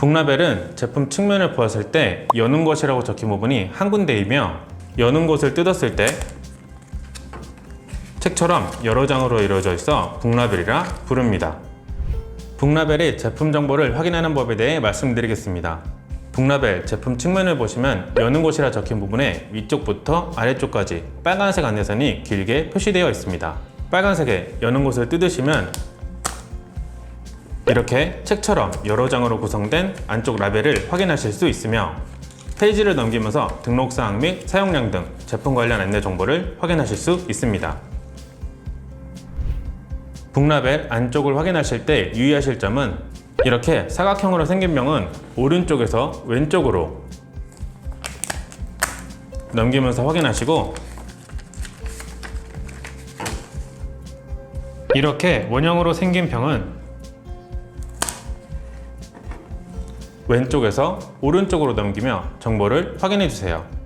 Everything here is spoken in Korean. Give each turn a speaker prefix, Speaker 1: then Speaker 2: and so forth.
Speaker 1: 북라벨은 제품 측면을 보았을 때 여는 것이라고 적힌 부분이 한 군데이며 여는 곳을 뜯었을 때 책처럼 여러 장으로 이루어져 있어 북라벨이라 부릅니다. 북라벨의 제품 정보를 확인하는 법에 대해 말씀드리겠습니다. 북라벨 제품 측면을 보시면 여는 곳이라 적힌 부분에 위쪽부터 아래쪽까지 빨간색 안내선이 길게 표시되어 있습니다. 빨간색에 여는 곳을 뜯으시면 이렇게 책처럼 여러 장으로 구성된 안쪽 라벨을 확인하실 수 있으며 페이지를 넘기면서 등록사항 및 사용량 등 제품 관련 안내 정보를 확인하실 수 있습니다. 북라벨 안쪽을 확인하실 때 유의하실 점은 이렇게 사각형으로 생긴 병은 오른쪽에서 왼쪽으로 넘기면서 확인하시고 이렇게 원형으로 생긴 병은 왼쪽에서 오른쪽으로 넘기며 정보를 확인해 주세요.